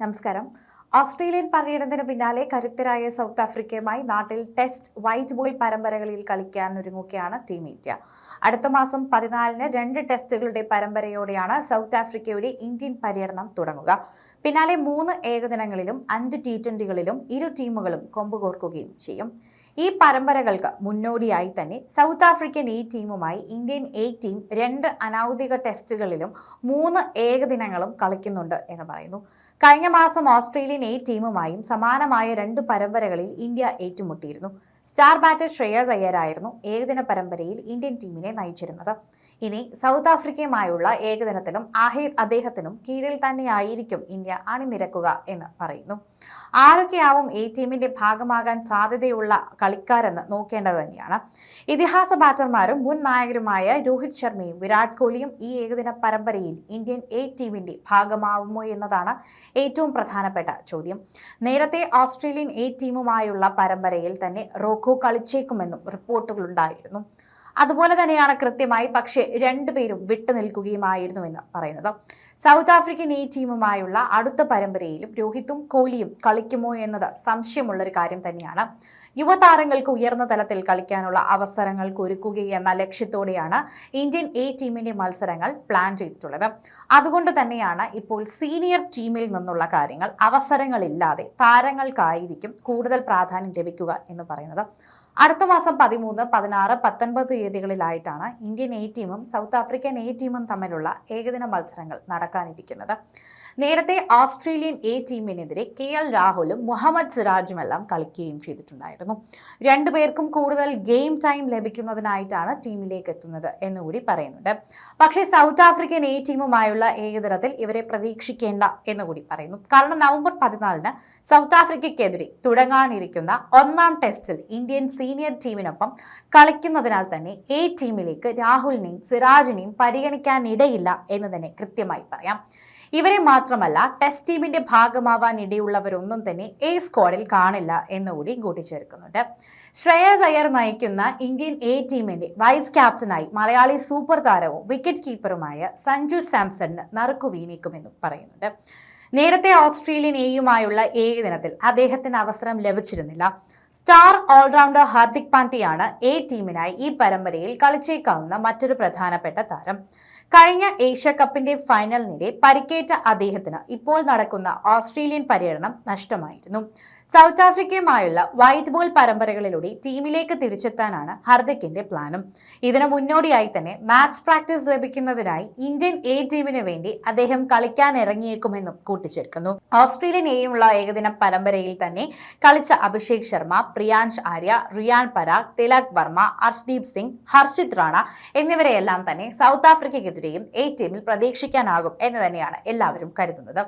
നമസ്കാരം. ഓസ്ട്രേലിയൻ പര്യടനത്തിന് പിന്നാലെ കരുത്തരായ സൗത്ത് ആഫ്രിക്കയുമായി നാട്ടിൽ ടെസ്റ്റ് വൈറ്റ് ബോൾ പരമ്പരകളിൽ കളിക്കാൻ ഒരുങ്ങുകയാണ് ടീം ഇന്ത്യ. അടുത്ത മാസം പതിനാലിന് രണ്ട് ടെസ്റ്റുകളുടെ പരമ്പരയോടെയാണ് സൗത്ത് ആഫ്രിക്കയുടെ ഇന്ത്യൻ പര്യടനം തുടങ്ങുക. പിന്നാലെ മൂന്ന് ഏകദിനങ്ങളിലും അഞ്ച് ടി ട്വന്റികളിലും ഇരു ടീമുകളും കൊമ്പുകോർക്കുകയും ചെയ്യും. ഈ പരമ്പരകൾക്ക് മുന്നോടിയായി തന്നെ സൗത്ത് ആഫ്രിക്കൻ എ ടീമുമായി ഇന്ത്യൻ എ ടീം രണ്ട് അനൗദ്യോഗിക ടെസ്റ്റുകളിലും മൂന്ന് ഏകദിനങ്ങളും കളിക്കുന്നുണ്ട് എന്ന് പറയുന്നു. കഴിഞ്ഞ മാസം ഓസ്ട്രേലിയൻ എ ടീമുമായും സമാനമായ രണ്ട് പരമ്പരകളിൽ ഇന്ത്യ ഏറ്റുമുട്ടിയിരുന്നു. സ്റ്റാർ ബാറ്റർ ശ്രേയസ് അയ്യരായിരുന്നു ഏകദിന പരമ്പരയിൽ ഇന്ത്യൻ ടീമിനെ നയിച്ചിരുന്നത്. ഇനി സൗത്ത് ആഫ്രിക്കയുമായുള്ള ഏകദിനത്തിലും ആഹിർ അദ്ദേഹത്തിനും കീഴിൽ തന്നെയായിരിക്കും ഇന്ത്യ അണിനിരക്കുക എന്ന് പറയുന്നു. ആരൊക്കെയാവും എ ടീമിന്റെ ഭാഗമാകാൻ സാധ്യതയുള്ള കളിക്കാരെന്ന് നോക്കേണ്ടത് തന്നെയാണ്. ഇതിഹാസ ബാറ്റർമാരും മുൻ നായകരുമായ രോഹിത് ശർമ്മയും വിരാട് കോഹ്ലിയും ഈ ഏകദിന പരമ്പരയിൽ ഇന്ത്യൻ എ ടീമിന്റെ ഭാഗമാവുമോ എന്നതാണ് ഏറ്റവും പ്രധാനപ്പെട്ട ചോദ്യം. നേരത്തെ ഓസ്ട്രേലിയൻ എ ടീമുമായുള്ള പരമ്പരയിൽ തന്നെ റോക്കോ കളിച്ചേക്കുമെന്നും റിപ്പോർട്ടുകളുണ്ടായിരുന്നു. അതുപോലെ തന്നെയാണ് കൃത്യമായി പക്ഷേ രണ്ടുപേരും വിട്ടു നിൽക്കുകയുമായിരുന്നുവെന്ന് പറയുന്നത്. സൗത്ത് ആഫ്രിക്കൻ എ ടീമുമായുള്ള അടുത്ത പരമ്പരയിലും രോഹിത്തും കോഹ്ലിയും കളിക്കുമോ എന്നത് സംശയമുള്ളൊരു കാര്യം തന്നെയാണ്. യുവതാരങ്ങൾക്ക് ഉയർന്ന തലത്തിൽ കളിക്കാനുള്ള അവസരങ്ങൾ ഒരുക്കുകയെന്ന ലക്ഷ്യത്തോടെയാണ് ഇന്ത്യൻ എ ടീമിന്റെ മത്സരങ്ങൾ പ്ലാൻ ചെയ്തിട്ടുള്ളത്. അതുകൊണ്ട് തന്നെയാണ് ഇപ്പോൾ സീനിയർ ടീമിൽ നിന്നുള്ള കാര്യങ്ങൾ അവസരങ്ങളില്ലാതെ താരങ്ങൾക്കായിരിക്കും കൂടുതൽ പ്രാധാന്യം ലഭിക്കുക എന്ന് പറയുന്നത്. അടുത്ത മാസം പതിമൂന്ന് പതിനാറ് പത്തൊൻപത് തീയതികളിലായിട്ടാണ് ഇന്ത്യൻ എ ടീമും സൗത്ത് ആഫ്രിക്കൻ എ ടീമും തമ്മിലുള്ള ഏകദിന മത്സരങ്ങൾ നടക്കാനിരിക്കുന്നത്. നേരത്തെ ഓസ്ട്രേലിയൻ എ ടീമിനെതിരെ കെ എൽ രാഹുലും മുഹമ്മദ് സിറാജുമെല്ലാം കളിക്കുകയും ചെയ്തിട്ടുണ്ടായിരുന്നു. രണ്ടുപേർക്കും കൂടുതൽ ഗെയിം ടൈം ലഭിക്കുന്നതിനായിട്ടാണ് ടീമിലേക്ക് എത്തുന്നത് എന്നുകൂടി പറയുന്നുണ്ട്. പക്ഷേ സൗത്ത് ആഫ്രിക്കൻ എ ടീമുമായുള്ള ഏകദിനത്തിൽ ഇവരെ പ്രതീക്ഷിക്കേണ്ട എന്നുകൂടി പറയുന്നു. കാരണം നവംബർ പതിനാലിന് സൗത്ത് ആഫ്രിക്കയ്ക്കെതിരെ തുടങ്ങാനിരിക്കുന്ന ഒന്നാം ടെസ്റ്റിൽ ഇന്ത്യൻ സീനിയർ ടീമിനൊപ്പം കളിക്കുന്നതിനാൽ തന്നെ എ ടീമിലേക്ക് രാഹുലിനെയും സിറാജിനെയും പരിഗണിക്കാനിടയില്ല എന്ന് തന്നെ കൃത്യമായി പറയാം. ഇവരെ മാത്രമല്ല ടെസ്റ്റ് ടീമിന്റെ ഭാഗമാവാൻ ഇടയുള്ളവരൊന്നും തന്നെ എ സ്ക്വാഡിൽ കാണില്ല എന്നുകൂടി കൂട്ടിച്ചേർക്കുന്നുണ്ട്. ശ്രേയസ് അയ്യർ നയിക്കുന്ന ഇന്ത്യൻ എ ടീമിന്റെ വൈസ് ക്യാപ്റ്റനായി മലയാളി സൂപ്പർ താരവും വിക്കറ്റ് കീപ്പറുമായ സഞ്ജു സാംസണിന് നറുക്കു വീണേക്കുമെന്നും പറയുന്നുണ്ട്. നേരത്തെ ഓസ്ട്രേലിയൻ എയുമായുള്ള ഏകദിനത്തിൽ അദ്ദേഹത്തിന് അവസരം ലഭിച്ചിരുന്നില്ല. സ്റ്റാർ ഓൾറൗണ്ടർ ഹാർദിക് പാണ്ഡ്യയാണ് എ ടീമിനായി ഈ പരമ്പരയിൽ കളിച്ചേക്കാവുന്ന മറ്റൊരു പ്രധാനപ്പെട്ട താരം. കഴിഞ്ഞ ഏഷ്യ കപ്പിന്റെ ഫൈനലിനിടെ പരിക്കേറ്റ അദ്ദേഹത്തിന് ഇപ്പോൾ നടക്കുന്ന ഓസ്ട്രേലിയൻ പര്യടനം നഷ്ടമായിരുന്നു. സൗത്ത് ആഫ്രിക്കയുമായുള്ള വൈറ്റ് ബോൾ പരമ്പരകളിലൂടെ ടീമിലേക്ക് തിരിച്ചെത്താനാണ് ഹർദിക്കിന്റെ പ്ലാനും. ഇതിനു മുന്നോടിയായി തന്നെ മാച്ച് പ്രാക്ടീസ് ലഭിക്കുന്നതിനായി ഇന്ത്യൻ എ ടീമിന് വേണ്ടി അദ്ദേഹം കളിക്കാൻ ഇറങ്ങിയേക്കുമെന്നും കൂട്ടിച്ചേർക്കുന്നു. ഓസ്ട്രേലിയൻ എയുമുള്ള ഏകദിന പരമ്പരയിൽ തന്നെ കളിച്ച അഭിഷേക് ശർമ്മ പ്രിയാൻഷ് ആര്യ റിയാൻ പരാഗ് തിലക് വർമ്മ അർഷ്ദീപ് സിംഗ് ഹർഷിത് റാണ എന്നിവരെയെല്ലാം തന്നെ സൗത്ത് ആഫ്രിക്കയ്ക്കെതിരെയും എ ടീമിൽ പ്രതീക്ഷിക്കാനാകും എന്ന് തന്നെയാണ് എല്ലാവരും കരുതുന്നത്.